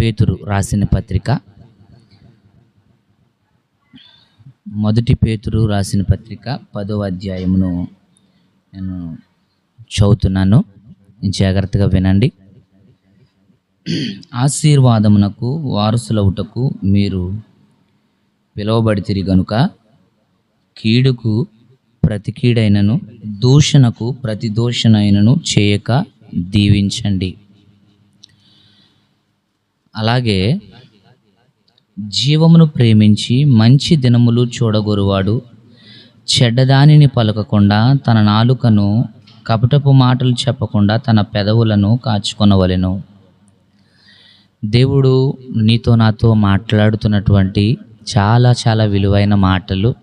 పేతురు రాసిన పత్రిక. మొదటి పేతురు రాసిన పత్రిక పదో అధ్యాయమును నేను చదువుతున్నాను. జాగ్రత్తగా వినండి. ఆశీర్వాదమునకు వారసులవుటకు మీరు పిలువబడితిరి గనుక కీడుకు ప్రతి కీడైనను దూషణకు ప్రతి దూషణైనను చేయక దీవించండి. అలాగే జీవమును ప్రేమించి మంచి దినములు చూడగోరువాడు చెడ్డదానిని పలకకుండా తన నాలుకను కపటపు మాటలు చెప్పకుండా తన పెదవులను కాచుకొనవలెను. దేవుడు నీతో నాతో మాట్లాడుతున్నటువంటి చాలా చాలా విలువైన మాటలు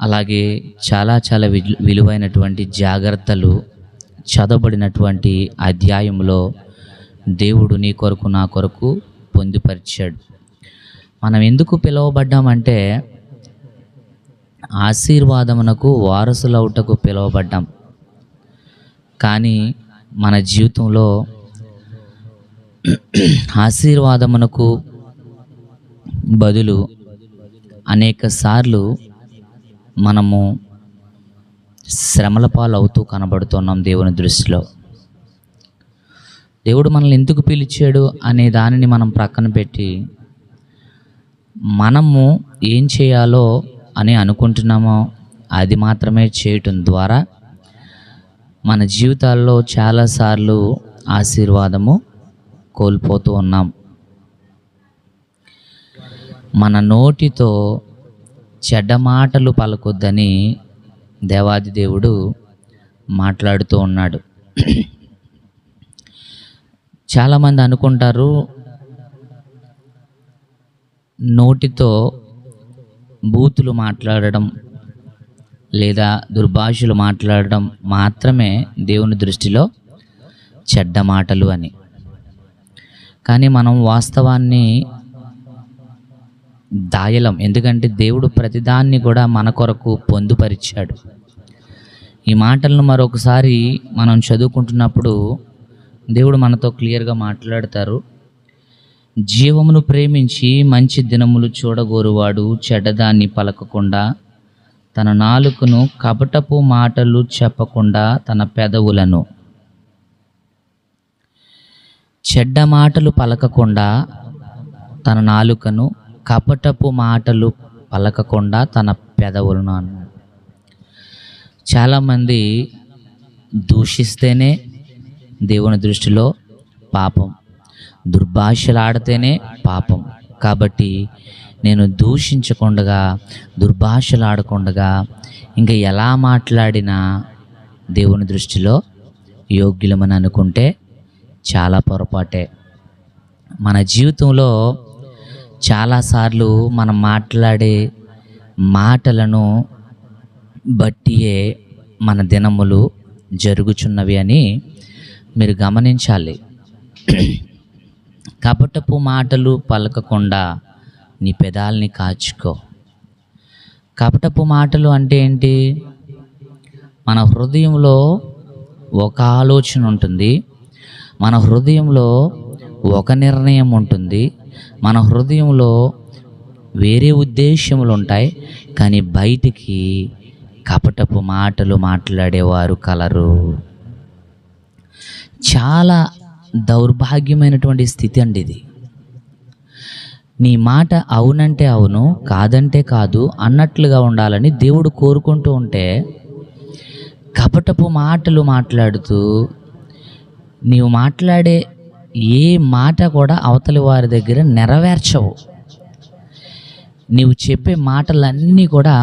అలాగే చాలా చాలా విలు- విలువైనటువంటి జాగ్రత్తలు చదవబడినటువంటి అధ్యాయంలో దేవుడు నీ కొరకు నా కొరకు పొందుపరిచాడు. మనం ఎందుకు పిలువబడ్డామంటే ఆశీర్వాదమునకు వారసులవుటకు పిలువబడ్డాం. కానీ మన జీవితంలో ఆశీర్వాదమునకు బదులు అనేక సార్లు మనము శ్రమల పాలు అవుతూ కనబడుతున్నాం దేవుని దృష్టిలో. దేవుడు మనల్ని ఎందుకు పిలిచాడు అనే దానిని మనం ప్రక్కన పెట్టి మనము ఏం చేయాలో అని అనుకుంటున్నామో అది మాత్రమే చేయటం ద్వారా మన జీవితాల్లో చాలాసార్లు ఆశీర్వాదము కోల్పోతూ ఉన్నాం. మన నోటితో చెడ్డ మాటలు పలకొద్దని దేవాది దేవుడు మాట్లాడుతూ ఉన్నాడు. చాలామంది అనుకుంటారు నోటితో బూతులు మాట్లాడడం లేదా దుర్భాషలు మాట్లాడడం మాత్రమే దేవుని దృష్టిలో చెడ్డ మాటలు అని. కానీ మనం వాస్తవాన్ని దాయలం. ఎందుకంటే దేవుడు ప్రతిదాన్ని కూడా మన కొరకు పొందుపరిచాడు. ఈ మాటలను మరొకసారి మనం చదువుకుంటున్నప్పుడు దేవుడు మనతో క్లియర్గా మాట్లాడతారు. జీవమును ప్రేమించి మంచి దినములు చూడగోరువాడు చెడ్డదాన్ని పలకకుండా తన నాలుకను కపటపు మాటలు చెప్పకుండా తన పెదవులను. చెడ్డ మాటలు పలకకుండా తన నాలుకను కపటపు మాటలు పలకకుండా తన పెదవులను అన్నాడు. చాలామంది దూషిస్తేనే దేవుని దృష్టిలో పాపం. దుర్భాషలాడితేనే పాపం. కాబట్టి నేను దూషించకుండగా దుర్భాషలాడకుండగా ఇంకా ఎలా మాట్లాడినా దేవుని దృష్టిలో యోగ్యులమని అనుకుంటే చాలా పొరపాటే. మన జీవితంలో చాలాసార్లు మనం మాట్లాడే మాటలను బట్టియే మన దినములు జరుగుచున్నవి అని మీరు గమనించాలి. కపటపు మాటలు పలకకుండా నీ పెదాల్ని కాచుకో. కపటపు మాటలు అంటే ఏంటి? మన హృదయంలో ఒక ఆలోచన ఉంటుంది. మన హృదయంలో ఒక నిర్ణయం ఉంటుంది. మన హృదయంలో వేరే ఉద్దేశములు ఉంటాయి. కానీ బయటికి కపటపు మాటలు మాట్లాడేవారు కలరు. చాలా దౌర్భాగ్యమైనటువంటి స్థితి అండి ఇది. నీ మాట అవునంటే అవును కాదంటే కాదు అన్నట్లుగా ఉండాలని దేవుడు కోరుకుంటూ ఉంటే కపటపు మాటలు మాట్లాడుతూ నీవు మాట్లాడే ఏ మాట కూడా అవతలి వారి దగ్గర నెరవేర్చవు. నీవు చెప్పే మాటలన్నీ కూడా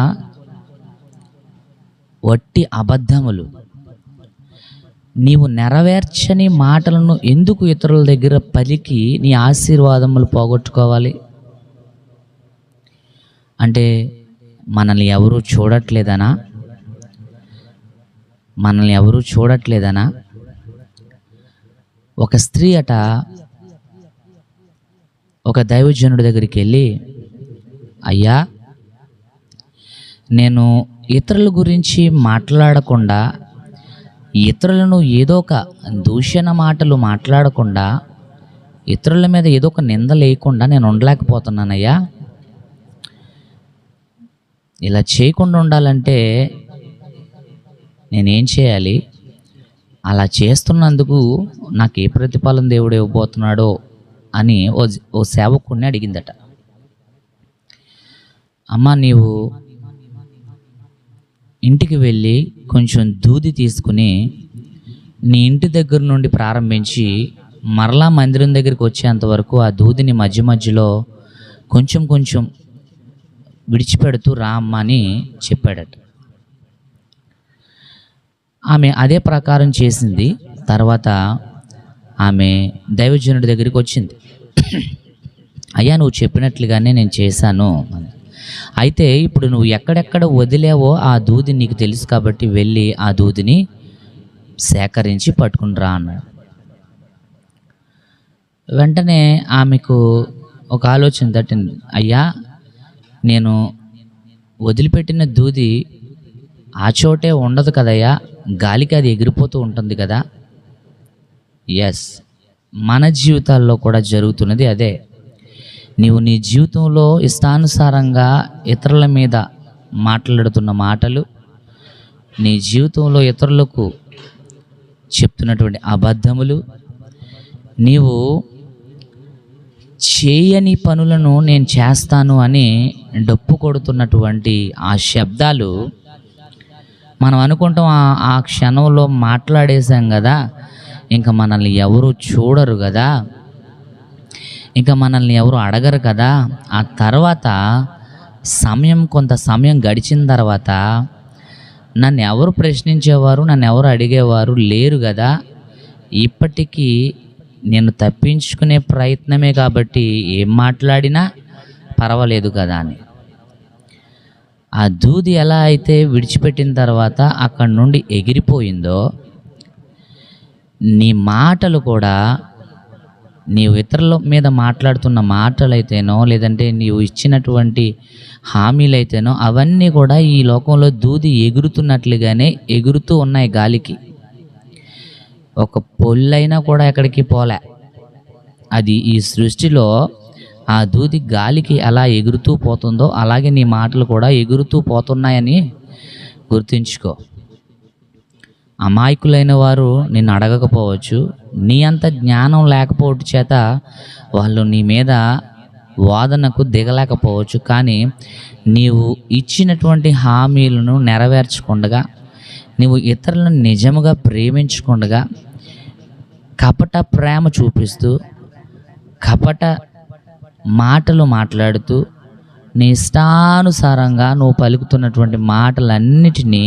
వట్టి అబద్ధములు. నీవు నెరవేర్చని మాటలను ఎందుకు ఇతరుల దగ్గర పలికి నీ ఆశీర్వాదములు పోగొట్టుకోవాలి? అంటే మనల్ని ఎవరూ చూడట్లేదనా? మనల్ని ఎవరు చూడట్లేదనా? ఒక స్త్రీ అట ఒక దైవజనుడి దగ్గరికి వెళ్ళి అయ్యా నేను ఇతరుల గురించి మాట్లాడకుండా ఇతరులను ఏదో ఒక దూషణ మాటలు మాట్లాడకుండా ఇతరుల మీద ఏదో ఒక నింద లేకుండా నేను ఉండలేకపోతున్నానయ్యా. ఇలా చేయకుండా ఉండాలంటే నేనేం చేయాలి? అలా చేస్తున్నందుకు నాకు ఏ ప్రతిఫలం దేవుడు ఇవ్వబోతున్నాడో అని ఓ ఓ సేవకుడిని అడిగిందట. అమ్మ నీవు ఇంటికి వెళ్ళి కొంచెం దూది తీసుకుని నీ ఇంటి దగ్గర నుండి ప్రారంభించి మరలా మందిరం దగ్గరికి వచ్చేంత వరకు ఆ దూదిని మధ్య మధ్యలో కొంచెం కొంచెం విడిచిపెడుతూ రా అమ్మ అని చెప్పాడట. ఆమె అదే ప్రకారం చేసింది. తర్వాత ఆమె దైవజనుడి దగ్గరికి వచ్చింది. అయ్యా నువ్వు చెప్పినట్లుగానే నేను చేశాను అని. అయితే ఇప్పుడు నువ్వు ఎక్కడెక్కడ వదిలేవో ఆ దూది నీకు తెలుసు కాబట్టి వెళ్ళి ఆ దూదిని సేకరించి పట్టుకుని రా అన్నాడు. వెంటనే ఆమెకు ఒక ఆలోచన తట్టింది. అయ్యా నేను వదిలిపెట్టిన దూది ఆ చోటే ఉండదు కదయ్యా గాలికి అది ఎగిరిపోతూ ఉంటుంది కదా. ఎస్ మన జీవితాల్లో కూడా జరుగుతున్నది అదే. నీవు నీ జీవితంలో ఇష్టానుసారంగా ఇతరుల మీద మాట్లాడుతున్న మాటలు నీ జీవితంలో ఇతరులకు చెప్తున్నటువంటి అబద్ధములు నీవు చేయని పనులను నేను చేస్తాను అని డప్పు కొడుతున్నటువంటి ఆ శబ్దాలు మనం అనుకుంటాం ఆ- క్షణంలో మాట్లాడేశాం కదా ఇంకా మనల్ని ఎవరు చూడరు కదా. ఇంకా మనల్ని ఎవరు అడగరు కదా. ఆ తర్వాత సమయం కొంత సమయం గడిచిన తర్వాత నన్ను ఎవరు ప్రశ్నించేవారు నన్ను ఎవరు అడిగేవారు లేరు కదా. ఇప్పటికీ నేను తప్పించుకునే ప్రయత్నమే కాబట్టి ఏం మాట్లాడినా పర్వాలేదు కదా అని. ఆ దూది ఎలా అయితే విడిచిపెట్టిన తర్వాత అక్కడి నుండి ఎగిరిపోయిందో నీ మాటలు కూడా నీవు ఇతరుల మీద మాట్లాడుతున్న మాటలైతేనో లేదంటే నీవు ఇచ్చినటువంటి హామీలైతేనో అవన్నీ కూడా ఈ లోకంలో దూది ఎగురుతున్నట్లుగానే ఎగురుతూ ఉన్నాయి గాలికి. ఒక పొల్లైనా కూడా ఎక్కడికి పోలే. అది ఈ సృష్టిలో ఆ దూది గాలికి ఎలా ఎగురుతూ పోతుందో అలాగే నీ మాటలు కూడా ఎగురుతూ పోతున్నాయని గుర్తుంచుకో. అమాయకులైన వారు నిన్ను అడగకపోవచ్చు. నీ అంత జ్ఞానం లేకపోవటం చేత వాళ్ళు నీ మీద వాదనకు దిగలేకపోవచ్చు. కానీ నీవు ఇచ్చినటువంటి హామీలను నెరవేర్చకుండగా నీవు ఇతరులను నిజముగా ప్రేమించకుండగా కపట ప్రేమ చూపిస్తూ కపట మాటలు మాట్లాడుతూ నీ ఇష్టానుసారంగా నువ్వు పలుకుతున్నటువంటి మాటలన్నిటినీ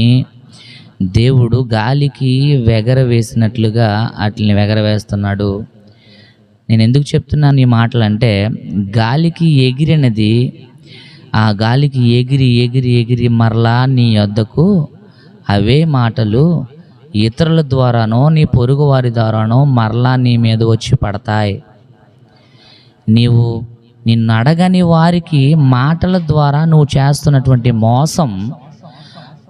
దేవుడు గాలికి వెగరవేసినట్లుగా వాటిని వెగరవేస్తున్నాడు నేను ఎందుకు చెప్తున్నాను ఈ మాటలు అంటే గాలికి ఎగిరినది ఆ గాలికి ఎగిరి ఎగిరి ఎగిరి మరలా నీ వద్దకు అవే మాటలు ఇతరుల ద్వారానో నీ పొరుగు వారి ద్వారానో మరలా నీ మీద వచ్చి పడతాయి. నీవు నిన్ను అడగని వారికి మాటల ద్వారా నువ్వు చేస్తున్నటువంటి మోసం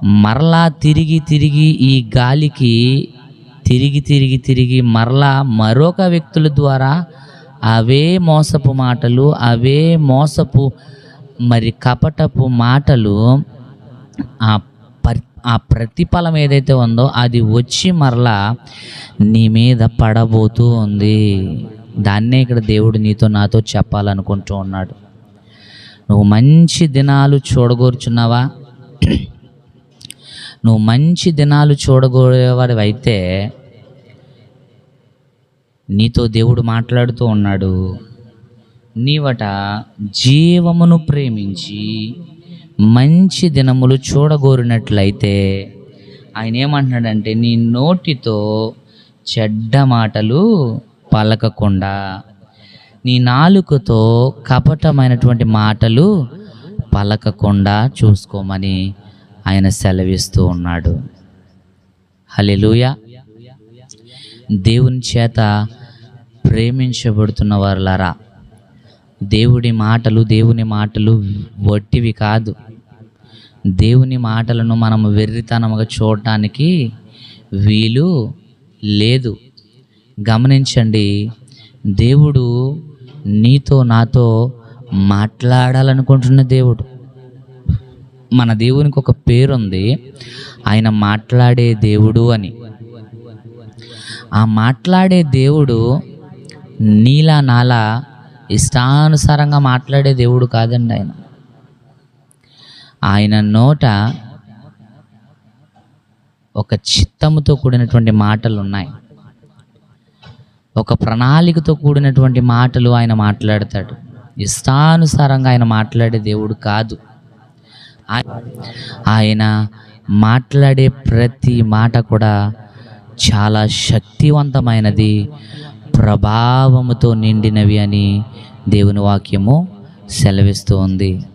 మరలా తిరిగి తిరిగి ఈ గాలికి తిరిగి తిరిగి తిరిగి మరలా మరొక వ్యక్తుల ద్వారా అవే మోసపు మాటలు అవే మోసపు మరి కపటపు మాటలు ఆ పర్ ఆ ప్రతిఫలం ఏదైతే ఉందో అది వచ్చి మరలా నీ మీద పడబోతూ ఉంది. దాన్నే ఇక్కడ దేవుడు నీతో నాతో చెప్పాలనుకుంటూ ఉన్నాడు. నువ్వు మంచి దినాలు చూడగోరుచున్నావా? నువ్వు మంచి దినాలు చూడగోరేవాడు అయితే నీతో దేవుడు మాట్లాడుతూ ఉన్నాడు. నీవట జీవమును ప్రేమించి మంచి దినములు చూడగోరినట్లయితే ఆయన ఏమంటున్నాడంటే నీ నోటితో చెడ్డ మాటలు పలకకుండా నీ నాలుకతో కపటమైనటువంటి మాటలు పలకకుండా చూసుకోమని ఆయన సెలవిస్తూ ఉన్నాడు. హలెలూయ దేవుని చేత ప్రేమించబడుతున్న వారులారా దేవుడి మాటలు దేవుని మాటలు వట్టివి కాదు. దేవుని మాటలను మనం వెర్రితనముగా చూడటానికి వీలు లేదు. గమనించండి దేవుడు నీతో నాతో మాట్లాడాలనుకుంటున్న దేవుడు. మన దేవునికి ఒక పేరుంది. ఆయన మాట్లాడే దేవుడు అని. ఆ మాట్లాడే దేవుడు నీలా నాలా ఇష్టానుసారంగా మాట్లాడే దేవుడు కాదండి ఆయన. ఆయన నోట ఒక చిత్తముతో కూడినటువంటి మాటలు ఉన్నాయి ఒక ప్రణాళికతో కూడినటువంటి మాటలు ఆయన మాట్లాడతాడు. ఇష్టానుసారంగా ఆయన మాట్లాడే దేవుడు కాదు. ఆయన మాట్లాడే ప్రతి మాట కూడా చాలా శక్తివంతమైనది ప్రభావముతో నిండినవి అని దేవుని వాక్యము సెలవిస్తూ ఉంది.